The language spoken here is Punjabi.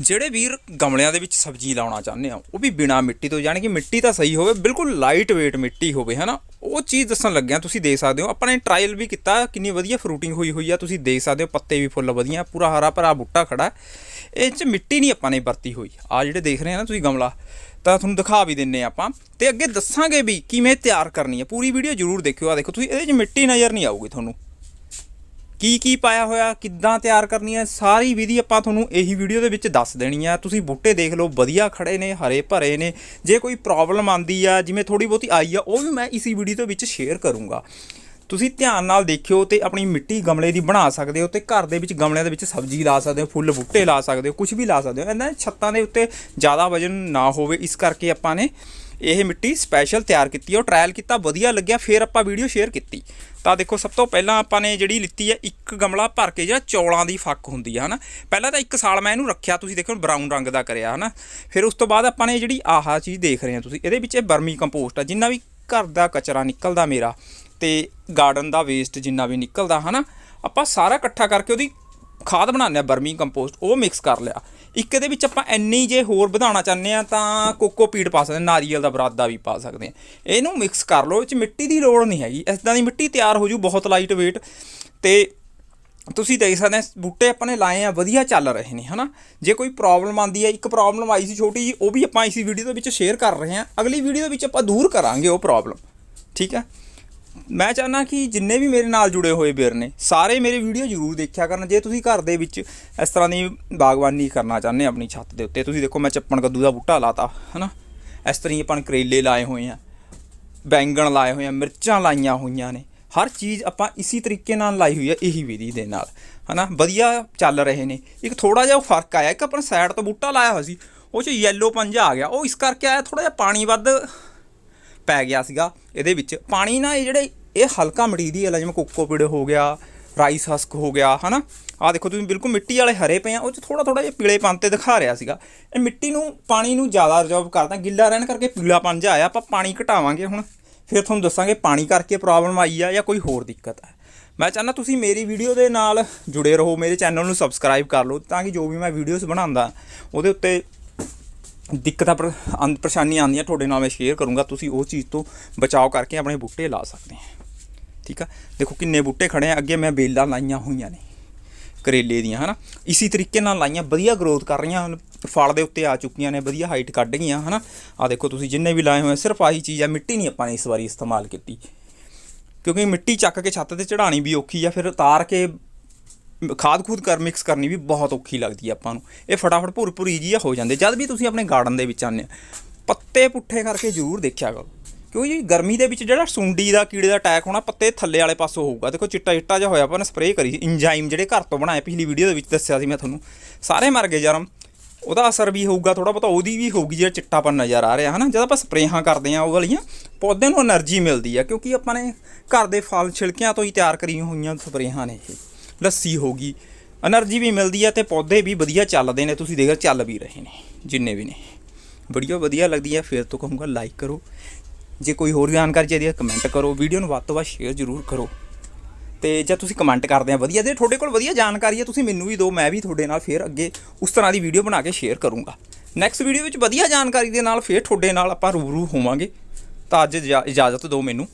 ਜਿਹੜੇ ਵੀਰ ਗਮਲਿਆਂ ਦੇ ਵਿੱਚ ਸਬਜ਼ੀ ਲਾਉਣਾ ਚਾਹੁੰਦੇ ਆ, ਉਹ ਵੀ ਬਿਨਾ ਮਿੱਟੀ ਤੋਂ, ਯਾਨੀ ਕਿ ਮਿੱਟੀ ਤਾਂ ਸਹੀ ਹੋਵੇ, ਬਿਲਕੁਲ ਲਾਈਟ weight ਮਿੱਟੀ ਹੋਵੇ, ਹਨਾ? ਉਹ ਚੀਜ਼ ਦੱਸਣ ਲੱਗਿਆ ਤੁਸੀਂ ਦੇਖ ਸਕਦੇ ਹੋ, ਆਪਾਂ ਨੇ ਟਰਾਇਲ ਵੀ ਕੀਤਾ, ਕਿੰਨੀ ਵਧੀਆ ਫਰੂਟਿੰਗ ਹੋਈ ਹੋਈ ਆ, ਤੁਸੀਂ ਦੇਖ ਸਕਦੇ ਹੋ, ਪੱਤੇ ਵੀ ਫੁੱਲ ਵਧੀਆ, ਪੂਰਾ ਹਰਾ ਭਰਾ ਬੂਟਾ ਖੜਾ। ਇਹ 'ਚ ਮਿੱਟੀ ਨਹੀਂ ਆਪਾਂ ਨੇ ਵਰਤੀ ਹੋਈ। ਆ ਜਿਹੜੇ ਦੇਖ ਰਹੇ ਆ ਨਾ ਤੁਸੀਂ ਗਮਲਾ, ਤਾਂ ਤੁਹਾਨੂੰ ਦਿਖਾ ਵੀ ਦਿੰਨੇ ਆ ਆਪਾਂ। ਤੇ ਅੱਗੇ ਦੱਸਾਂਗੇ ਵੀ ਕਿਵੇਂ ਤਿਆਰ ਕਰਨੀ ਹੈ ਪੂਰੀ ਵੀਡੀਓ ਜ਼ਰੂਰ ਦੇਖਿਓ, ਆ ਦੇਖੋ, ਤੁਸੀਂ ਇਹਦੇ 'ਚ ਮਿੱਟੀ ਨਜ਼ਰ ਨਹੀਂ ਆਊਗੀ ਤੁਹਾਨੂੰ। ਕੀ ਕੀ ਪਾਇਆ ਹੋਇਆ, ਕਿੱਦਾਂ ਤਿਆਰ ਕਰਨੀ ਹੈ, ਸਾਰੀ ਵਿਧੀ ਆਪਾਂ ਤੁਹਾਨੂੰ ਇਹੀ ਵੀਡੀਓ ਦੇ ਵਿੱਚ ਦੱਸ ਦੇਣੀ ਆ। ਤੁਸੀਂ ਬੂਟੇ ਦੇਖ ਲਓ, ਵਧੀਆ ਖੜੇ ਨੇ, ਹਰੇ ਭਰੇ ਨੇ, ਜੇ ਕੋਈ ਪ੍ਰੋਬਲਮ ਆਂਦੀ ਆ, ਜਿਵੇਂ ਥੋੜੀ ਬਹੁਤੀ ਆਈ ਆ, ਉਹ ਵੀ ਮੈਂ ਇਸੀ ਵੀਡੀਓ ਦੇ ਵਿੱਚ ਸ਼ੇਅਰ ਕਰੂੰਗਾ। ਤੁਸੀਂ ਧਿਆਨ ਨਾਲ ਦੇਖਿਓ ਤੇ ਆਪਣੀ ਮਿੱਟੀ ਗਮਲੇ ਦੀ ਬਣਾ ਸਕਦੇ ਹੋ ਤੇ ਘਰ ਦੇ ਵਿੱਚ ਗਮਲਿਆਂ ਦੇ ਵਿੱਚ ਸਬਜ਼ੀ ਲਾ ਸਕਦੇ ਹੋ, ਫੁੱਲ ਬੂਟੇ ਲਾ ਸਕਦੇ ਹੋ ਕੁਝ ਵੀ ਲਾ ਸਕਦੇ ਹੋ। ਇਹਨਾਂ ਛੱਤਾਂ ਦੇ ਉੱਤੇ ਜ਼ਿਆਦਾ ਵਜਨ ਨਾ ਹੋਵੇ, ਇਸ ਕਰਕੇ ਆਪਾਂ ਨੇ ਇਹ ਮਿੱਟੀ ਸਪੈਸ਼ਲ ਤਿਆਰ ਕੀਤੀ, ਉਹ ਟਰਾਇਲ ਕੀਤਾ, ਵਧੀਆ ਲੱਗਿਆ, ਫਿਰ ਆਪਾਂ ਵੀਡੀਓ ਸ਼ੇਅਰ ਕੀਤੀ। ਤਾਂ ਦੇਖੋ, ਸਭ ਤੋਂ ਪਹਿਲਾਂ ਆਪਾਂ ਨੇ ਜਿਹੜੀ ਲਿੱਤੀ ਹੈ, ਇੱਕ ਗਮਲਾ ਭਰ ਕੇ ਜਿਹੜਾ ਚੌਲਾਂ ਦੀ ਫੱਕ ਹੁੰਦੀ ਹੈ, ਹਨਾ? ਪਹਿਲਾਂ ਤਾਂ ਇੱਕ ਸਾਲ ਮੈਂ ਇਹਨੂੰ ਰੱਖਿਆ, ਤੁਸੀਂ ਦੇਖੋ ਬਰਾਊਨ ਰੰਗ ਦਾ ਕਰਿਆ, ਹਨਾ? ਫਿਰ ਉਸ ਤੋਂ ਬਾਅਦ ਆਪਾਂ ਨੇ ਜਿਹੜੀ ਆਹਾ ਚੀਜ਼ ਦੇਖ ਰਹੇ ਹਾਂ ਤੁਸੀਂ, ਇਹਦੇ ਵਿੱਚ ਇਹ ਬਰਮੀ ਕੰਪੋਸਟ ਆ, ਜਿੰਨਾ ਵੀ ਘਰ ਦਾ ਕਚਰਾ ਨਿਕਲਦਾ ਮੇਰਾ ਤੇ ਗਾਰਡਨ ਦਾ ਵੇਸਟ ਜਿੰਨਾ ਵੀ ਨਿਕਲਦਾ, ਹਨਾ? ਆਪਾਂ ਸਾਰਾ ਇਕੱਠਾ ਕਰਕੇ ਉਹਦੀ ਖਾਦ ਬਣਾਉਂਦੇ ਆ ਬਰਮੀ ਕੰਪੋਸਟ ਉਹ ਮਿਕਸ ਕਰ ਲਿਆ। ਇੱਕ ਇਹਦੇ ਵਿੱਚ ਆਪਾਂ ਇੰਨੀ ਜੇ ਹੋਰ ਵਧਾਉਣਾ ਚਾਹੁੰਦੇ ਆ ਤਾਂ ਕੋਕੋਪੀਟ ਪਾ ਸਕਦੇ ਨਾਰੀਅਲ ਦਾ ਬਰਾਦਾ ਵੀ ਪਾ ਸਕਦੇ ਆ ਇਹਨੂੰ ਮਿਕਸ ਕਰ ਲਓ, ਇਹ ਚ ਮਿੱਟੀ ਦੀ ਲੋੜ ਨਹੀਂ ਹੈਗੀ। ਇਦਾਂ ਦੀ ਮਿੱਟੀ ਤਿਆਰ ਹੋ ਜੂ ਬਹੁਤ ਲਾਈਟ weight ਤੇ ਤੁਸੀਂ ਦੇਖ ਸਕਦੇ ਆ ਬੂਟੇ ਆਪਾਂ ਨੇ ਲਾਏ ਆ, ਵਧੀਆ ਚੱਲ ਰਹੇ ਨੇ, ਹਨਾ? ਜੇ ਕੋਈ ਪ੍ਰੋਬਲਮ ਆਂਦੀ ਹੈ, ਇੱਕ ਪ੍ਰੋਬਲਮ ਆਈ ਸੀ ਛੋਟੀ ਜੀ ਉਹ ਵੀ ਆਪਾਂ ਇਸੀ ਵੀਡੀਓ ਦੇ ਵਿੱਚ ਸ਼ੇਅਰ ਕਰ ਰਹੇ ਹਾਂ। ਅਗਲੀ ਵੀਡੀਓ ਦੇ ਵਿੱਚ ਆਪਾਂ ਦੂਰ ਕਰਾਂਗੇ ਉਹ ਪ੍ਰੋਬਲਮ ਠੀਕ ਹੈ? ਮੈਂ ਚਾਹਨਾ ਕਿ ਜਿੰਨੇ ਵੀ ਮੇਰੇ ਨਾਲ ਜੁੜੇ ਹੋਏ ਵੀਰ ਨੇ, ਸਾਰੇ ਮੇਰੇ ਵੀਡੀਓ ਜ਼ਰੂਰ ਦੇਖਿਆ ਕਰਨ। ਜੇ ਤੁਸੀਂ ਘਰ ਦੇ ਵਿੱਚ ਇਸ ਤਰ੍ਹਾਂ ਦੀ ਬਾਗਬਾਨੀ ਕਰਨਾ ਚਾਹੁੰਦੇ ਆਪਣੀ ਛੱਤ ਦੇ ਉੱਤੇ, ਤੁਸੀਂ ਦੇਖੋ ਮੈਂ ਚੱਪਣ ਕੱਦੂ ਦਾ ਬੂਟਾ ਲਾਤਾ, ਹਨਾ? ਇਸ ਤਰ੍ਹਾਂ ਹੀ ਆਪਾਂ ਕਰੇਲੇ ਲਾਏ ਹੋਏ ਆ, ਬੈਂਗਣ ਲਾਏ ਹੋਏ ਆ, ਮਿਰਚਾਂ ਲਾਈਆਂ ਹੋਈਆਂ ਨੇ। ਹਰ ਚੀਜ਼ ਆਪਾਂ ਇਸੀ ਤਰੀਕੇ ਨਾਲ ਲਾਈ ਹੋਈ ਹੈ ਇਹੀ ਵਿਧੀ ਦੇ ਨਾਲ, ਹਨਾ? ਵਧੀਆ ਚੱਲ ਰਹੇ ਨੇ। ਇੱਕ ਥੋੜਾ ਜਿਹਾ ਫ਼ਰਕ ਆਇਆ, ਇੱਕ ਆਪਾਂ ਸਾਈਡ ਤੋਂ ਬੂਟਾ ਲਾਇਆ ਹੋਇਆ ਸੀ, ਉਹ ਚ ਯੈਲੋ ਪੰਜਾ ਆ ਗਿਆ, ਉਹ ਇਸ ਕਰਕੇ ਆਇਆ ਥੋੜਾ ਜਿਹਾ ਪਾਣੀ ਵੱਧ ਪੈ ਗਿਆ ਸੀਗਾ। ਇਹਦੇ ਵਿੱਚ ਪਾਣੀ ਨਾ ਇਹ ਜਿਹੜੇ ਇਹ ਹਲਕਾ ਮਟੀਰੀਅਲ ਆ, ਜਿਵੇਂ ਕੋਕੋਪੀਡ ਹੋ ਗਿਆ, ਰਾਈਸ ਹਸਕ ਹੋ ਗਿਆ, ਹਨਾ? ਆ ਦੇਖੋ ਤੁਸੀਂ ਬਿਲਕੁਲ ਮਿੱਟੀ ਵਾਲੇ ਹਰੇ ਪਏ ਆ, ਉਹ ਚ ਥੋੜਾ ਥੋੜਾ ਜਿਹਾ ਪੀਲੇਪਨ ਤੇ ਦਿਖਾ ਰਿਹਾ ਸੀਗਾ। ਇਹ ਮਿੱਟੀ ਨੂੰ, ਪਾਣੀ ਨੂੰ ਜ਼ਿਆਦਾ ਰਿਜ਼ਰਵ ਕਰਦਾ। ਗਿੱਲਾ ਰਹਿਣ ਕਰਕੇ ਪੀਲਾਪਨ ਜਿਹਾ ਆਇਆ, ਆਪਾਂ ਪਾਣੀ ਘਟਾਵਾਂਗੇ ਹੁਣ। ਫਿਰ ਤੁਹਾਨੂੰ ਦੱਸਾਂਗੇ ਪਾਣੀ ਕਰਕੇ ਪ੍ਰੋਬਲਮ ਆਈ ਆ ਜਾਂ ਕੋਈ ਹੋਰ ਦਿੱਕਤ ਹੈ ਮੈਂ ਚਾਹੁੰਦਾ ਤੁਸੀਂ ਮੇਰੀ ਵੀਡੀਓ ਦੇ ਨਾਲ ਜੁੜੇ ਰਹੋ, ਮੇਰੇ ਚੈਨਲ ਨੂੰ ਸਬਸਕ੍ਰਾਈਬ ਕਰ ਲਓ, ਤਾਂ ਕਿ ਜੋ ਵੀ ਮੈਂ ਵੀਡੀਓਜ਼ ਬਣਾਉਂਦਾ, ਉਹਦੇ ਉੱਤੇ ਦਿੱਕਤਾਂ ਪਰ ਆਂ- ਪਰੇਸ਼ਾਨੀਆਂ ਆਉਂਦੀਆਂ, ਤੁਹਾਡੇ ਨਾਲ ਮੈਂ ਸ਼ੇਅਰ ਕਰੂੰਗਾ। ਤੁਸੀਂ ਉਹ ਚੀਜ਼ ਤੋਂ ਬਚਾਓ ਕਰਕੇ ਆਪਣੇ ਬੂਟੇ ਲਾ ਸਕਦੇ ਆ। ਠੀਕ ਆ? ਦੇਖੋ ਕਿੰਨੇ ਬੂਟੇ ਖੜੇ ਆ। ਅੱਗੇ ਮੈਂ ਬੇਲਾਂ ਲਾਈਆਂ ਹੋਈਆਂ ਨੇ, ਕਰੇਲੇ ਦੀਆਂ, ਹਨਾ? ਇਸੀ ਤਰੀਕੇ ਨਾਲ ਲਾਈਆਂ, ਵਧੀਆ ਗਰੋਥ ਕਰ ਰਹੀਆਂ ਹਨ। ਫਲ ਦੇ ਉੱਤੇ ਆ ਚੁੱਕੀਆਂ ਨੇ, ਵਧੀਆ ਹਾਈਟ ਕੱਢ ਗਈਆਂ, ਹਨਾ? ਆ ਦੇਖੋ, ਤੁਸੀਂ ਜਿੰਨੇ ਵੀ ਲਾਏ ਹੋਏ ਸਿਰਫ ਆਹੀ ਚੀਜ਼ ਆ, ਮਿੱਟੀ ਨਹੀਂ ਆਪਾਂ ਨੇ ਇਸ ਵਾਰੀ ਇਸਤੇਮਾਲ ਕੀਤੀ। ਕਿਉਂਕਿ ਮਿੱਟੀ ਚੱਕ ਕੇ ਛੱਤ ਤੇ ਚੜਾਣੀ ਵੀ ਔਖੀ ਆ, ਫਿਰ ਉਤਾਰ ਕੇ ਖਾਦ ਖੂਦ ਕਰ ਮਿਕਸ ਕਰਨੀ ਵੀ ਬਹੁਤ ਔਖੀ ਲੱਗਦੀ ਹੈ ਆਪਾਂ ਨੂੰ। ਇਹ ਫਟਾਫਟ ਭੁਰ ਭੁਰੀ ਈਜੀ ਹੋ ਜਾਂਦੇ ਜਦ ਵੀ ਤੁਸੀਂ ਆਪਣੇ ਗਾਰਡਨ ਦੇ ਵਿੱਚ ਆਨੇ ਪੱਤੇ ਪੁੱਠੇ ਕਰਕੇ ਜ਼ਰੂਰ ਦੇਖਿਆ ਕਰੋ। ਕਿਉਂਕਿ ਗਰਮੀ ਦੇ ਵਿੱਚ ਜਿਹੜਾ ਸੁੰਡੀ ਦਾ, ਕੀੜੇ ਦਾ ਅਟੈਕ ਹੋਣਾ, ਪੱਤੇ ਥੱਲੇ ਵਾਲੇ ਪਾਸੋਂ ਹੋਊਗਾ। ਦੇਖੋ ਚਿੱਟਾ ਚਿੱਟਾ ਜਿਹਾ ਹੋਇਆ ਆਪਾਂ ਨੇ ਸਪਰੇਅ ਕਰੀ ਇੰਜਾਈਮ ਜਿਹੜੇ ਘਰ ਤੋਂ ਬਣਾਏ। ਪਿਛਲੀ ਵੀਡੀਓ ਦੇ ਵਿੱਚ ਦੱਸਿਆ ਸੀ ਮੈਂ ਤੁਹਾਨੂੰ। ਸਾਰੇ ਮਰ ਗਏ ਜਰਮ। ਉਹਦਾ ਅਸਰ ਵੀ ਹੋਊਗਾ ਥੋੜਾ ਬਹੁਤਾ ਉਹਦੀ ਵੀ ਹੋਊਗੀ, ਜਿਹੜਾ ਚਿੱਟਾ ਚਿੱਟਾਪਨ ਨਜ਼ਰ ਆ ਰਿਹਾ ਹੈ ਨਾ ਜਦ ਆਪਾਂ ਸਪਰੇਹਾਂ ਕਰਦੇ ਆ ਉਹ ਵਾਲੀਆਂ ਪੌਦੇ ਨੂੰ એનર્ਜੀ ਮਿਲਦੀ ਆ। ਕਿਉਂਕਿ ਆਪਾਂ ਨੇ ਘਰ ਦੇ ਫਲ ਛਿਲਕਿਆਂ ਤੋਂ ਹੀ ਤਿਆਰ ਕਰੀਆਂ ਹੋਈਆਂ ਸਪਰੇਹਾਂ ਨੇ ਇਹ। ਲੱਸੀ ਹੋ ਗਈ। એનર્ਜੀ ਵੀ ਮਿਲਦੀ ਹੈ ਤੇ ਪੌਦੇ ਵੀ ਵਧੀਆ ਚੱਲਦੇ ਨੇ। ਤੁਸੀਂ ਦੇਖ ਚੱਲ ਵੀ ਰਹੇ ਨੇ, ਜਿੰਨੇ ਵੀ ਨੇ। ਵੀਡੀਓ ਵਧੀਆ ਲੱਗਦੀ ਹੈ ਫਿਰ ਤੋਂ ਕਹੂੰਗਾ ਲਾਈਕ ਕਰੋ। ਜੇ ਕੋਈ ਹੋਰ ਜਾਣਕਾਰੀ ਚਾਹੀਦੀ ਹੈ ਕਮੈਂਟ ਕਰੋ। ਵੀਡੀਓ ਨੂੰ ਵੱਧ ਤੋਂ ਵੱਧ ਸ਼ੇਅਰ ਜ਼ਰੂਰ ਕਰੋ। ਤੇ ਜੇ ਤੁਸੀਂ ਕਮੈਂਟ ਕਰਦੇ ਆ, ਵਧੀਆ ਜੇ ਤੁਹਾਡੇ ਕੋਲ ਵਧੀਆ ਜਾਣਕਾਰੀ ਹੈ ਤੁਸੀਂ ਮੈਨੂੰ ਵੀ ਦਿਓ, ਮੈਂ ਵੀ ਤੁਹਾਡੇ ਨਾਲ ਫਿਰ ਅੱਗੇ ਉਸ ਤਰ੍ਹਾਂ ਦੀ ਵੀਡੀਓ ਬਣਾ ਕੇ ਸ਼ੇਅਰ ਕਰੂੰਗਾ। ਨੈਕਸਟ ਵੀਡੀਓ ਵਿੱਚ ਵਧੀਆ ਜਾਣਕਾਰੀ ਦੇ ਨਾਲ ਫਿਰ ਤੁਹਾਡੇ ਨਾਲ ਆਪਾਂ ਰੂਬਰੂ ਹੋਵਾਂਗੇ। ਤਾਂ ਅੱਜ ਇਜਾਜ਼ਤ ਦਿਓ ਮੈਨੂੰ।